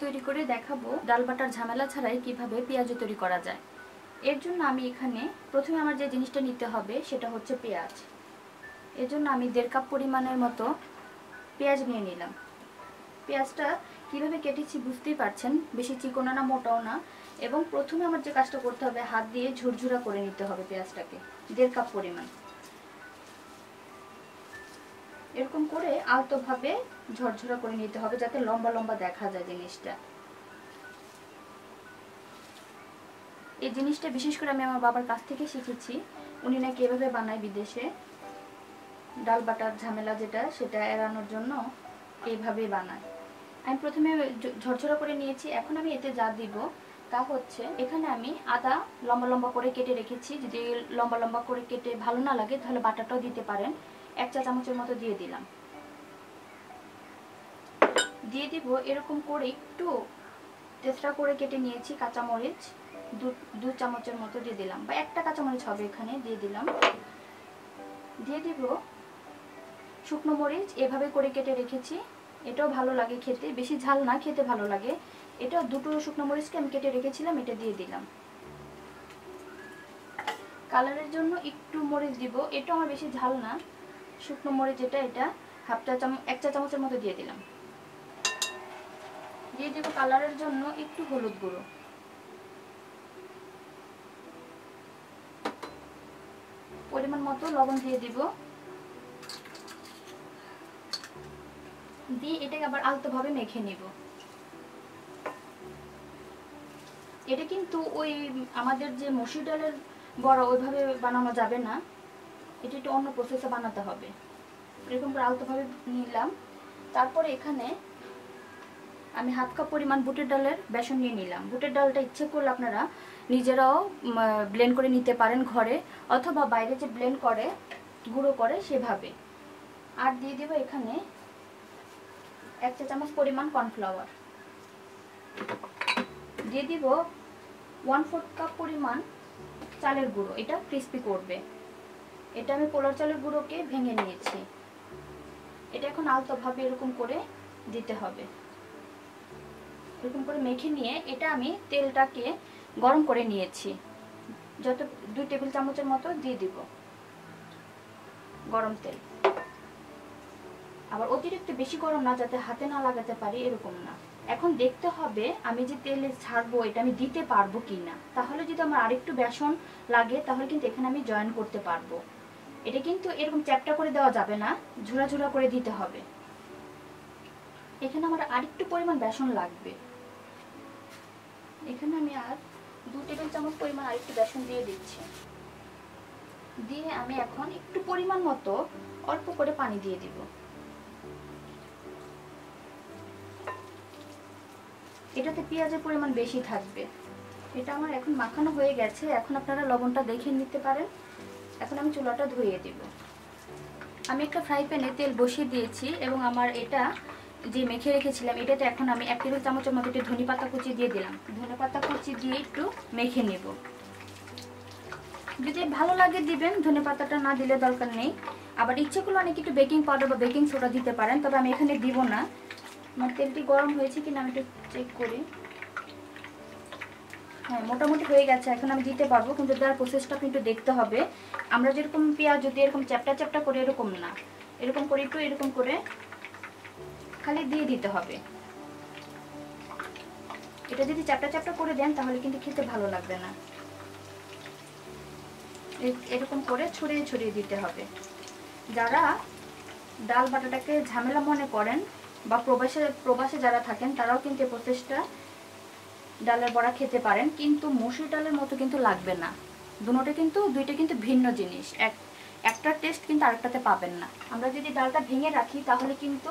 তৈরি করে দেখাবো ডাল বাটার ঝামেলা ছাড়াই কীভাবে পেঁয়াজু তৈরি করা যায়। এর জন্য আমি এখানে প্রথমে আমার যে জিনিসটা নিতে হবে সেটা হচ্ছে পেঁয়াজ। এর জন্য আমি দেড় কাপ পরিমাণের মতো পেঁয়াজ নিয়ে নিলাম। পেঁয়াজটা কীভাবে কেটেছি বুঝতেই পারছেন, বেশি চিকোনা না, মোটাও না। এবং প্রথমে আমার যে কাজটা করতে হবে, হাত দিয়ে ঝুরঝুরা করে নিতে হবে পেঁয়াজটাকে, দেড় কাপ পরিমাণ। করে আলতোভাবে ঝরঝরা করে নিতে হবে যাতে লম্বা লম্বা দেখা যায় জিনিসটা। এই জিনিসটা বিশেষ করে আমি আমার বাবার কাছ থেকে শিখেছি। উনি নাকি এভাবে বানায় বিদেশে। ডাল বাটার ঝামেলা যেটা, সেটা এড়ানোর জন্য এইভাবেই বানায়। আমি প্রথমে ঝরঝরা করে নিয়েছি। এখন আমি এতে যা দিব তা হচ্ছে, এখানে আমি আদা লম্বা লম্বা করে কেটে রেখেছি। যদি লম্বা লম্বা করে কেটে ভালো না লাগে, তাহলে বাটাটাও দিতে পারেন। এক চা চামচের মতো দিয়ে দিলাম। দিয়ে দিব এরকম করে একটু তেসরা করে কেটে নিয়েছি কাঁচামরিচ। দু চামচের মতো দিয়ে দিলাম বা একটা কাঁচামরিচ হবে এখানে, দিয়ে দিলাম। দিয়ে দিব শুকনো মরিচ, এভাবে করে কেটে রেখেছি। এটাও ভালো লাগে খেতে, বেশি ঝাল না, খেতে ভালো লাগে। এটা দুটো শুকনো মরিচকে আমি কেটে রেখেছিলাম, এটা দিয়ে দিলাম। কালারের জন্য একটু মরিচ দিব এটা আমার বেশি ঝাল না। শুকনো মরিচ যেটা, এটা হাফ চা চামচ এক চা চামচের মতো দিয়ে দিলাম। দিয়ে দেবো কালারের জন্য একটু হলুদ গুঁড়ো। পরিমাণ মতো লবণ দিয়ে দিব। দিয়ে এটাকে আবার আলতোভাবে মেখে নিব। এটা কিন্তু ওই আমাদের যে মসুর ডালের বড়া ওইভাবে বানানো যাবে না। এটা একটু অন্য প্রসেসে বানাতে হবে। এরকম করে আলতোভাবে নিলাম। তারপরে এখানে আমি হাফ কাপ পরিমাণ বুটের ডালের বেসন নিয়ে নিলাম। বুটের ডালটা ইচ্ছে করলে আপনারা নিজেরাও ব্লেন্ড করে নিতে পারেন ঘরে অথবা বাইরে যে ব্লেন্ড করে, গুঁড়ো করে সেভাবে। আর দিয়ে দেবো এখানে এক চা চামচ পরিমাণ কর্নফ্লাওয়ার দিয়ে দিব ওয়ান ফোর্থ কাপ পরিমাণ চালের গুঁড়ো, এটা ক্রিস্পি করবে। এটা আমি পোলার চালের গুঁড়োকে ভেঙে নিয়েছি। এটা এখন আলতোভাবে এরকম করে দিতে হবে। এরকম করে মেখে নিয়ে এটা আমি তেলটাকে গরম করে নিয়েছি। যত, দুই টেবিল চামচের মতো দিয়ে দিব গরম তেল। আবার অতিরিক্ত বেশি গরম না, যাতে হাতে না লাগাতে পারি, এরকম না। এখন দেখতে হবে আমি যে তেলে ছাড়বো, এটা আমি দিতে পারব কি না তাহলে যদি আমার আরেকটু বেসন লাগে, তাহলে কিন্তু এখানে আমি জয়েন করতে পারব। এটা কিন্তু এরকম চ্যাপটা করে দেওয়া যাবে না ঝুরা ঝুরা করে দিতে হবে। এখানে আমার আরেকটু পরিমাণ বেসন লাগবে। এখানে আমি আর দু টেবিল চামচ পরিমাণ আরেকটু বেসন দিয়ে দিচ্ছি। দিয়ে আমি এখন একটু পরিমাণ মতো অল্প করে পানি দিয়ে দিব। এটাতে পেঁয়াজের পরিমাণ বেশি থাকবে। এটা আমার এখন মাখানো হয়ে গেছে। এখন আপনারা লবণটা দেখে নিতে পারেন। এখন আমি চুলাটা ধুয়ে দিব। আমি একটা ফ্রাই প্যানে তেল বসিয়ে দিয়েছি এবং আমার এটা যে মেখে রেখেছিলাম, এটাতে এখন আমি এক টেবিল চামচের মতো একটু ধনে পাতা কুচি দিয়ে দিলাম। ধনে পাতা কুচি দিয়ে একটু মেখে নেব। যদি ভালো লাগে দিবেন, ধনে পাতাটা না দিলে দরকার নেই। আবার ইচ্ছে করলে অনেক একটু বেকিং পাউডার বা বেকিং সোডা দিতে পারেন, তবে আমি এখানে দিব না। আমার তেলটি গরম হয়েছে কিনা আমি একটু চেক করি। হ্যাঁ মোটামুটি হয়ে গেছে, এখন আমি দিতে পারব, কিন্তু দেওয়ার প্রসেসটা কিন্তু দেখতে হবে। আমরা যেরকম পেঁয়াজ যদি এরকম চ্যাপটা চ্যাপটা করে, এরকম না। এরকম করে, একটু এরকম করে খালি দিয়ে দিতে হবে। এটা যদি চ্যাপটা চ্যাপটা করে দেন, তাহলে কিন্তু খেতে ভালো লাগবে না। এরকম করে ছড়িয়ে ছড়িয়ে দিতে হবে। যারা ডাল বাটাটাকে ঝামেলা মনে করেন বা প্রবাসে প্রবাসে যারা থাকেন, তারাও কিন্তু এই প্রসেসটা ডালের বড়া খেতে পারেন, কিন্তু মসুর ডালের মতো কিন্তু লাগবে না। দুটোটা কিন্তু, দুইটা কিন্তু ভিন্ন জিনিস। এক একটা টেস্ট কিন্তু আরেকটাতে পাবেন না। আমরা যদি ডালটা ভেঙে রাখি, তাহলে কিন্তু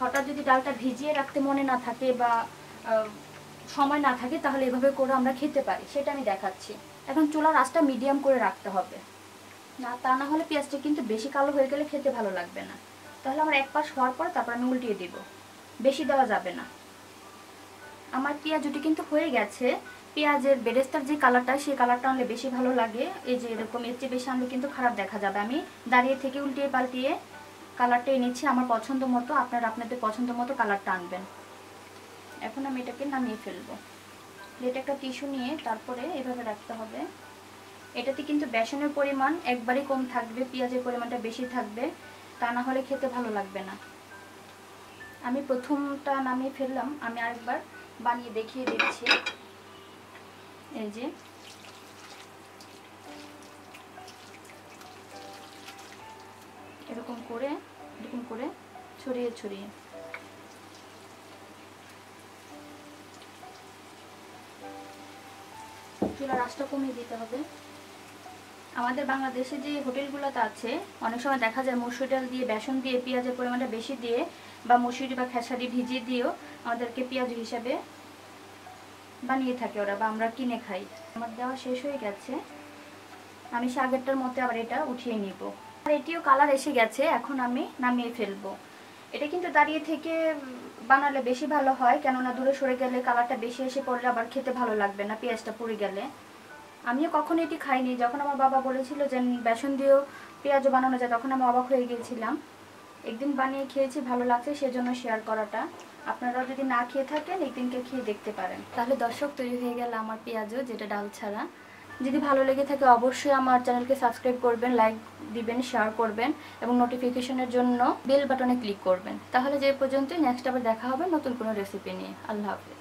হঠাৎ যদি ডালটা ভিজিয়ে রাখতে মনে না থাকে বা সময় না থাকে, তাহলে এভাবে করে আমরা খেতে পারি। সেটা আমি দেখাচ্ছি। এখন চুলার আঁচটা মিডিয়াম করে রাখতে হবে। না, তা না হলে পেঁয়াজটা কিন্তু বেশি কালো হয়ে গেলে খেতে ভালো লাগবে না। তাহলে আমার এক পাশ হওয়ার পরে তারপর আমি উল্টিয়ে দিব। বেশি দেওয়া যাবে না। আমার পেঁয়াজটি কিন্তু হয়ে গেছে। পেঁয়াজের বেরেস্তার যে কালারটা, সেই কালারটা আনলে বেশি ভালো লাগে। এই যে এরকম এর চেয়ে বেশি আনলে কিন্তু খারাপ দেখা যাবে। আমি দাঁড়িয়ে থেকে উল্টিয়ে পাল্টিয়ে কালারটা এনেছি, আমার পছন্দ মতো, আপনারা আপনাদের পছন্দ মতো কালারটা আনবেন। এখন আমি এটাকে নামিয়ে ফেলব। প্লেটে একটা টিস্যু নিয়ে তারপরে এভাবে রাখতে হবে। এটাতে কিন্তু বেসনের পরিমাণ একবারই কম থাকবে, পেঁয়াজের পরিমাণটা বেশি থাকবে, তা না হলে খেতে ভালো লাগবে না। আমি প্রথমটা নামিয়ে ফেললাম, আমি আরেকবার বানিয়ে দেখিয়ে দিচ্ছি। এই যে করে এরকম করে ছড়িয়ে ছড়িয়ে। চুলার আঁচটা কমিয়ে দিতে হবে। আমাদের বাংলাদেশে যে হোটেলগুলোতে আছে, অনেক সময় দেখা যায় মসুর ডাল দিয়ে, বেসন দিয়ে, পেঁয়াজের পরিমাণটা বেশি দিয়ে বা মসুরি বা খেসারি ভিজিয়ে দিয়েও আমাদেরকে পেঁয়াজ হিসাবে বানিয়ে থাকে ওরা বা আমরা কিনে খাই। আমার দেওয়া শেষ হয়ে গেছে। আমি সে আগেরটার মধ্যে আবার এটা উঠিয়ে নিব। আর এটিও কালার এসে গেছে, এখন আমি নামিয়ে ফেলব। এটা কিন্তু দাঁড়িয়ে থেকে বানালে বেশি ভালো হয়, কেননা দূরে সরে গেলে কালারটা বেশি এসে পড়লে আবার খেতে ভালো লাগবে না, পেঁয়াজটা পুড়ে গেলে। আমিও কখনো এটি খাইনি, যখন আমার বাবা বলেছিল যে বেসন দিয়েও পেঁয়াজও বানানো যায়, তখন আমি অবাক হয়ে গিয়েছিলাম একদিন বানিয়ে খেয়েছি, ভালো লাগছে সেজন্য শেয়ার করাটা। আপনারাও যদি না খেয়ে থাকেন, একদিনকে খেয়ে দেখতে পারেন। তাহলে দর্শক, তৈরি হয়ে গেল আমার পেঁয়াজও, যেটা ডাল ছাড়া। যদি ভালো লেগে থাকে অবশ্যই আমার চ্যানেলকে সাবস্ক্রাইব করবেন, লাইক দিবেন শেয়ার করবেন এবং নোটিফিকেশনের জন্য বেল বাটনে ক্লিক করবেন। তাহলে যে পর্যন্তই নেক্সট আবার দেখা হবে নতুন কোনো রেসিপি নিয়ে। আল্লাহ হাফিজ।